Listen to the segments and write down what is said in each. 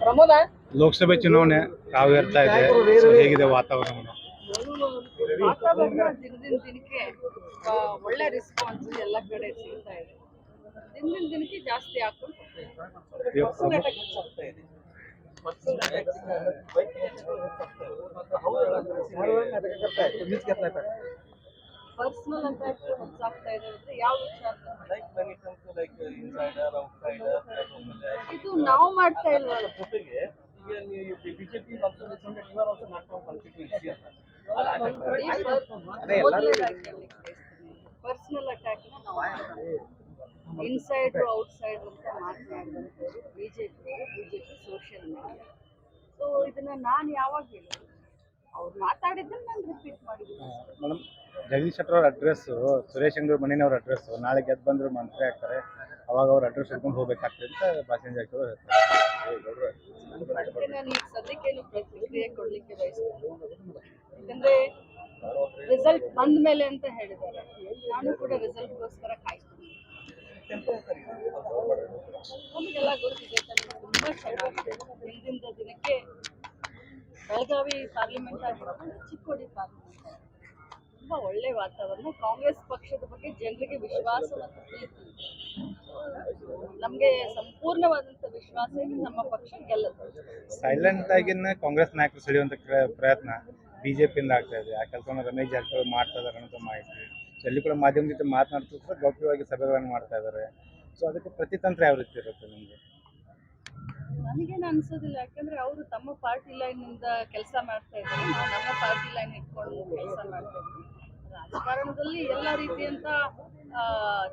ಪ್ರಮೋದ? ಲೋಕಸಭೆ ಚುನಾವಣೆ ಯಾವ ಇರ್ತಾ ಇದೆ ಸೊ ಹೇಗಿದೆ ವಾತಾವರಣ? ವಾತಾವರಣ ದಿನದಿಂದ ದಿನಕ್ಕೆ ಒಳ್ಳೆ ರೆಸ್ಪಾನ್ಸ್ ಎಲ್ಲ ಕಡೆ ಸಿಗ್ತಾ ಇದೆ. ದಿನದಿಂದ ದಿನಕ್ಕೆ ಜಾಸ್ತಿ ಹಾಕೊಂಡು ಪರ್ಸನಲ್ ಅಟ್ಯಾಕ್ ಹೆಚ್ಚಾಗ್ತಾ ಇದೆ ಅಂದ್ರೆ ಯಾವ ವಿಚಾರ ಇದು ನಾವು ಮಾಡ್ತಾ ಇಲ್ವಲ್ಲ. ಪರ್ಸನಲ್ ಅಟ್ಯಾಕ್ ನಾವು ಇನ್ಸೈಡ್ ಔಟ್ಸೈಡ್ ಅಂತ ಮಾತನಾಡುವಂಥವ್ರು BJP BJP social media so ಇದನ್ನ ನಾನು ಯಾವಾಗ ಹೇಳಿದೆ ಅವ್ರು ಮಾತಾಡಿದ್ದನ್ನ ನಾನು ರಿಪೀಟ್ ಮಾಡಿದ್ದೀನಿ. ಮೇಡಮ್ ಜಗದೀಶ್ ಶೆಟ್ಟರ್ ಅವ್ರ ಅಡ್ರೆಸ್ಸು ಸುರೇಶ್ ಅಂಗಡಿ ಮಣ್ಣಿನವ್ರ ಅಡ್ರೆಸ್ಸು ನಾಳೆ ಗೆದ್ದು ಬಂದ್ರು ಮಂತ್ರಿ ಆಗ್ತಾರೆ ಅವಾಗ ಅವ್ರ ಅಡ್ರೆಸ್ ಹಿಡ್ಕೊಂಡು ಹೋಗ್ಬೇಕಾಗ್ತದೆ ಅಂತ ಭಾಷಣ ಹೇಳ್ತಾರೆ ಅದಕ್ಕೆ ನಾನು ಈಗ ಸದ್ಯಕ್ಕೇನು ಪ್ರತಿಕ್ರಿಯೆ ಕೊಡ್ಲಿಕ್ಕೆ ಬಯಸ್ತೀನಿ ಯಾಕಂದ್ರೆ ರಿಸಲ್ಟ್ ಬಂದ ಮೇಲೆ ಅಂತ ಹೇಳಿದ್ದಾರೆ. ನಾನು ಕೂಡ ರಿಸಲ್ಟ್ಗೋಸ್ಕರ ಕಾಯ್ತೀನಿ. ನಮಗೆಲ್ಲ ಗೊತ್ತಿದೆ ತುಂಬಾ ಚೆನ್ನಾಗಿದೆ ಹಿಂದಿನ ದಿನಕ್ಕೆ ಬೆಳಗಾವಿ ಪಾರ್ಲಿಮೆಂಟ್ ಆಗಿರೋದು ಚಿಕ್ಕೋಡಿ ಪಾರ್ಲಿಮೆಂಟ್. ತುಂಬಾ ಒಳ್ಳೆ ವಾತಾವರಣ. ಕಾಂಗ್ರೆಸ್ ಪಕ್ಷದ ಬಗ್ಗೆ ಜನರಿಗೆ ವಿಶ್ವಾಸ ಮತ್ತು ಪ್ರೀತಿ. ನಮ್ಗೆ ಸಂಪೂರ್ಣವಾದಂತ ವಿಶ್ವಾಸ ನಮ್ಮ ಪಕ್ಷ ಗೆಲ್ಲುತ್ತೆ. ಸೈಲೆಂಟ್ ಆಗಿನ ಕಾಂಗ್ರೆಸ್ ನಾಯಕರು ಸೆಳೆಯುವಂಥ ಕ್ರ- ಪ್ರಯತ್ನ ಬಿಜೆಪಿಯಿಂದ ಆಗ್ತಾ ಇದೆ. ಆ ಕೆಲಸವನ್ನು ರಮೇಶ್ ಜಾರಕಿಹೊಳಿ ಮಾಡ್ತಾ ಇದ್ದಾರೆ ಅನ್ನೋ ಮಾಹಿತಿ. ಎಲ್ಲಿ ಕೂಡ ಮಾಧ್ಯಮದ ಜೊತೆ ಮಾತನಾಡ್ತಾ ಕೂಡ ಗೌಪ್ಯವಾಗಿ ಸಭೆಗಳನ್ನು ಮಾಡ್ತಾ ಇದ್ದಾರೆ ಸೊ ಅದಕ್ಕೆ ಪ್ರತಿತಂತ್ರ ಯಾವ ರೀತಿ ಇರುತ್ತೆ ನಿಮಗೆ? ನನಗೇನು ಅನ್ಸೋದಿಲ್ಲ. ಯಾಕಂದ್ರೆ ಅವರು ತಮ್ಮ ಪಾರ್ಟಿ ಲೈನಿಂದ ಕೆಲಸ ಮಾಡ್ತಾ ಇದ್ದಾರೆ. ನಾವು ನಮ್ಮ ಪಾರ್ಟಿ ಲೈನ್ ಇಟ್ಕೊಂಡು ಕೆಲಸ ಮಾಡ್ತಾ ಇದ್ದೀವಿ. ರಾಜಕಾರಣದಲ್ಲಿ ಎಲ್ಲ ರೀತಿಯಂತ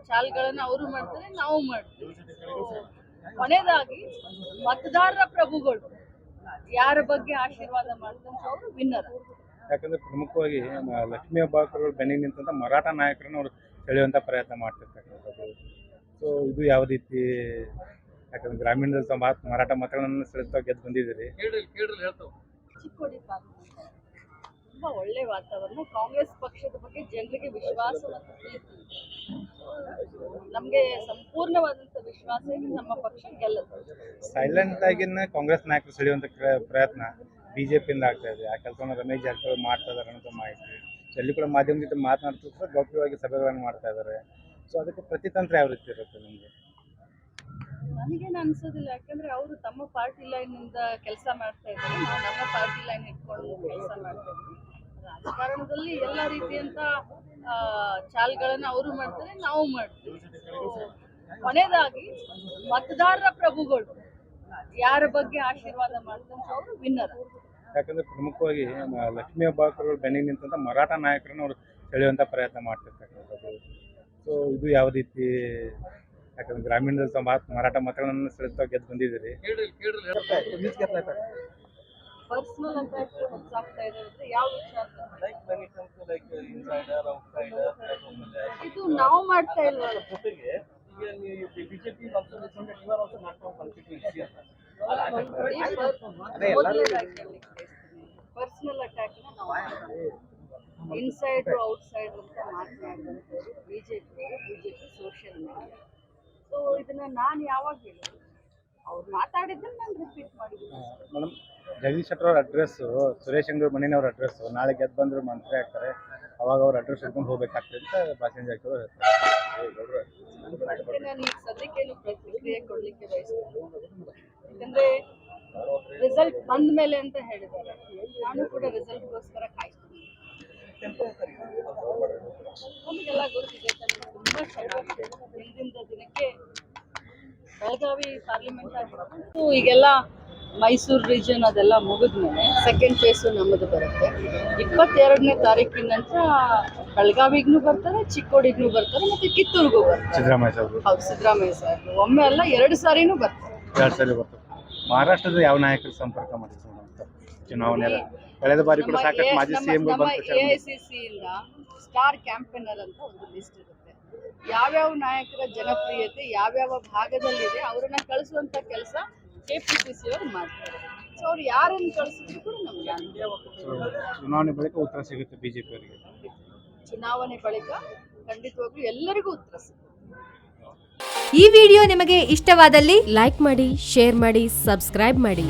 ಚಾಲ್ಗಳನ್ನು ಅವರು ಮಾಡ್ತಾರೆ, ನಾವು ಮಾಡ್ತೀವಿ. ಕೊನೆಯದಾಗಿ ಮತದಾರರ ಪ್ರಭುಗಳು. ಯಾರ ಬಗ್ಗೆ ಆಶೀರ್ವಾದ ಮಾಡ್ತಾರೆ ಅವರು ವಿನ್ನರ್. ಯಾಕಂದ್ರೆ ಪ್ರಮುಖವಾಗಿ ಲಕ್ಷ್ಮೀ ಹೆಬ್ಬಾಳ್ಕರ್ ಬೆನ್ನಿಗೆ ನಿಂತಂತ ಮರಾಠ ನಾಯಕರನ್ನು ಅವರು ಸೆಳೆಯುವಂತ ಪ್ರಯತ್ನ ಮಾಡ್ತಿರ್ತಕ್ಕಂಥದ್ದು ಸೊ, ಇದು ಯಾವ ರೀತಿ ಯಾಕಂದ್ರೆ ಗ್ರಾಮೀಣದ ಮಾರಾಟ ಮಕ್ಕಳನ್ನ ಮರಾಠ ಮತಗಳನ್ನು ಸೆಳೆತಾ ಗೆದ್ದು ಬಂದಿದ್ದೀರಿ. ಚಿಕ್ಕೋಡಿ ಪಾರ್ಲಿಮೆಂಟ್ ತುಂಬಾ ಒಳ್ಳೆ ವಾತಾವರಣ. ಕಾಂಗ್ರೆಸ್ ಪಕ್ಷದ ಬಗ್ಗೆ ಜನರಿಗೆ ವಿಶ್ವಾಸ ಮತ್ತು ಪ್ರೀತಿ. ಇದೆ. ನಮ್ಗೆ ಸಂಪೂರ್ಣವಾದಂತ ವಿಶ್ವಾಸ ಇದೆ ನಮ್ಮ ಪಕ್ಷ ಗೆಲ್ಲುತ್ತೆ. ಸೈಲೆಂಟ್ ಆಗಿನ ಕಾಂಗ್ರೆಸ್ ನಾಯಕರು ಸೆಳೆಯುವಂತ ಕ್ರ- ಪ್ರಯತ್ನ ಬಿಜೆಪಿಯಿಂದ ಆಗ್ತಾ ಇದೆ. ಆ ಕೆಲಸವನ್ನು ರಮೇಶ್ ಜಾರಕಿಹೊಳಿ ಮಾಡ್ತಾ ಇದ್ದಾರೆ ಅನ್ನೋದು ಮಾಹಿತಿ. ಎಲ್ಲಿ ಕೂಡ ಮಾಧ್ಯಮದ ಜೊತೆ ಮಾತನಾಡ್ತಾ ಕೂಡ ಗೌಪ್ಯವಾಗಿ ಸಭೆಗಳನ್ನು ಮಾಡ್ತಾ ಇದ್ದಾರೆ. ಸೊ ಅದಕ್ಕೆ ಪ್ರತಿತಂತ್ರ ಯಾವ ರೀತಿ ಇರುತ್ತೆ ನಿಮಗೆ? ನನಗೇನು ಅನ್ಸೋದಿಲ್ಲ, ಯಾಕಂದ್ರೆ ಅವರು ತಮ್ಮ ಪಾರ್ಟಿ ಲೈನಿಂದ ಕೆಲಸ ಮಾಡ್ತಾ ಇದ್ದಾರೆ, ನಾವು ನಮ್ಮ ಪಾರ್ಟಿ ಲೈನ್ ಇಟ್ಕೊಂಡು ಕೆಲಸ ಮಾಡ್ತಾ ಇದ್ದೀವಿ. ರಾಜಕಾರಣದಲ್ಲಿ ಎಲ್ಲ ರೀತಿಯಂತ ಚಾಲ್ಗಳನ್ನು ಅವರು ಮಾಡ್ತಾರೆ, ನಾವು ಮಾಡ್ತೀವಿ. ಕೊನೆಯದಾಗಿ ಮತದಾರರ ಪ್ರಭುಗಳು, ಯಾರ ಬಗ್ಗೆ ಆಶೀರ್ವಾದ ಮಾಡ್ತಾರೆ ಅವರು ವಿನ್ನರ್ ಯಾಕಂದ್ರೆ ಪ್ರಮುಖವಾಗಿ ಲಕ್ಷ್ಮೀ ಹೆಬ್ಬಾಳ್ಕರ್ ಬೆನ್ನಿಗೆ ನಿಂತಂತ ಮರಾಠ ನಾಯಕರನ್ನು ಅವರು ಸೆಳೆಯುವಂತ ಪ್ರಯತ್ನ ಮಾಡ್ತಿರ್ತಕ್ಕಂಥದ್ದು. ಸೊ ಇದು ಯಾವ ರೀತಿ ಯಾಕಂದ್ರೆ ಗ್ರಾಮೀಣದಲ್ಲಿ ಮಾರಾಟ ಮಕ್ಕಳನ್ನ ಸೆಳೆತ ಮತಗಳನ್ನು ಸೆಳೆತಾ ಗೆದ್ದು ಬಂದಿದ್ದೀರಿ ಪರ್ಸನಲ್ ಅಂತ ಹೆಚ್ಚಾಗ್ತಾ ಇದೆ ಅಂದ್ರೆ ಯಾವ ವಿಚಾರ? ಇದು ನಾವು ಮಾಡ್ತಾ ಇಲ್ವಲ್ಲ? ಪರ್ಸನಲ್ ಅಟ್ಯಾಕ್ ನಾವು ಇನ್ಸೈಡ್ ಔಟ್ಸೈಡ್ ಅಂತ ಮಾತನಾಡುವಂಥವ್ರು BJP BJP social media so ಇದನ್ನ ನಾನು ಯಾವಾಗ ಹೇಳಿದೆ? ಅವ್ರು ಮಾತಾಡಿದ್ದನ್ನ ನಾನು ರಿಪೀಟ್ ಮಾಡಿದ್ದೀನಿ. ಮೇಡಮ್ ಜಗದೀಶ್ ಶೆಟ್ಟರ್ ಅವ್ರ ಅಡ್ರೆಸ್ಸು ಸುರೇಶ್ ಅಂಗಡಿ ಮನೆಯವ್ರ ಅಡ್ರೆಸ್ಸು ನಾಳೆ ಗೆದ್ದು ಬಂದ್ರು ಮಂತ್ರಿ ಆಗ್ತಾರೆ ಅವಾಗ ಅವ್ರ ಅಡ್ರೆಸ್ ಹಿಡ್ಕೊಂಡು ಹೋಗ್ಬೇಕಾಗ್ತದೆ ಅಂತ ಪ್ಯಾಸೆಂಜರ್ ಜಾರಕಿಹೊಳಿ ಹೇಳ್ತಾರೆ. ನಾನು ಈಗ ಸದ್ಯಕ್ಕೇನು ಪ್ರತಿಕ್ರಿಯೆ ಕೊಡ್ಲಿಕ್ಕೆ ಬಯಸ್ತೀನಿ ಯಾಕಂದ್ರೆ ರಿಸಲ್ಟ್ ಬಂದ ಮೇಲೆ ಅಂತ ಹೇಳಿದ್ದಾರೆ. ನಾನು ಕೂಡ ರಿಸಲ್ಟ್ಗೋಸ್ಕರ ಕಾಯ್ತೀನಿ. ನಮಗೆಲ್ಲ ಗೊತ್ತಿದೆ ತುಂಬಾ ಚೆನ್ನಾಗಿದೆ ದಿನಕ್ಕೆ ಬೆಳಗಾವಿ ಪಾರ್ಲಿಮೆಂಟ್ ಆಗಿರ್ಬೋದು ಈಗೆಲ್ಲ ಮೈಸೂರು ರೀಜನ್ ಅದೆಲ್ಲ ಮುಗಿದ್ಮೇಲೆ ಸೆಕೆಂಡ್ ಫೇಸು ನಮ್ಮದು ಬರುತ್ತೆ. ಇಪ್ಪತ್ತೆರಡನೇ ತಾರೀಕಿನ ನಂತರ ಬೆಳಗಾವಿಗೂ ಬರ್ತಾರೆ ಚಿಕ್ಕೋಡಿಗೂ ಬರ್ತಾರೆ ಮತ್ತೆ ಕಿತ್ತೂರಿಗೂ ಬರ್ತಾರೆ. ಸಿದ್ದರಾಮಯ್ಯ ಸಾಹೇಬರು. ಹೌದು ಸಿದ್ದರಾಮಯ್ಯ ಸರ್ ಒಮ್ಮೆ ಅಲ್ಲ ಎರಡು ಸಾರಿನೂ ಬರ್ತಾರೆ. ಎರಡು ಸಲ ಬರ್ತದೆ ಮಹಾರಾಷ್ಟ್ರದ ಯಾವ ನಾಯಕರು ಸಂಪರ್ಕ ಮಾಡಿದ್ರು? ಚುನಾವಣೆ ಕಳೆದ ಬಾರಿ ಕೂಡ ಸಾಕಷ್ಟು ಮಾಜಿ ಸಿಎಂ ನಮ್ಮ ಬಂದು ಪ್ರಚಾರ ಎ ಐ ಸಿ ಸಿ ಇಂದ ಸ್ಟಾರ್ ಕ್ಯಾಂಪೇನರ್ ಅಂತ ಒಂದು ಲಿಸ್ಟ್ ಇರುತ್ತೆ. ಯಾವ್ಯಾವ ನಾಯಕರ ಜನಪ್ರಿಯತೆ ಯಾವ್ಯಾವ ಭಾಗದಲ್ಲಿದೆ ಅವರನ್ನ ಕಳಿಸುವಂತ ಕೆಲಸ ಕೆ ಪಿ ಸಿ ಸಿ ಅವರು ಮಾಡ್ತಾರೆ. ಸೊ ಅವ್ರು ಯಾರನ್ನು ಕಳಿಸಿದ್ರು ಕೂಡ ನಮ್ಗೆ ಚುನಾವಣೆ ಬಳಿಕ ಉತ್ತರ ಸಿಗುತ್ತೆ ಬಿಜೆಪಿ ಅವರಿಗೆ. ಚುನಾವಣೆ ಬಳಿಕ ಖಂಡಿತವಾಗ್ಲೂ ಎಲ್ಲರಿಗೂ ಉತ್ತರ ಸಿಗುತ್ತೆ. ಈ ವಿಡಿಯೋ ನಿಮಗೆ ಇಷ್ಟವಾದಲ್ಲಿ ಲೈಕ್ ಮಾಡಿ ಶೇರ್ ಮಾಡಿ ಸಬ್ಸ್ಕ್ರೈಬ್ ಮಾಡಿ.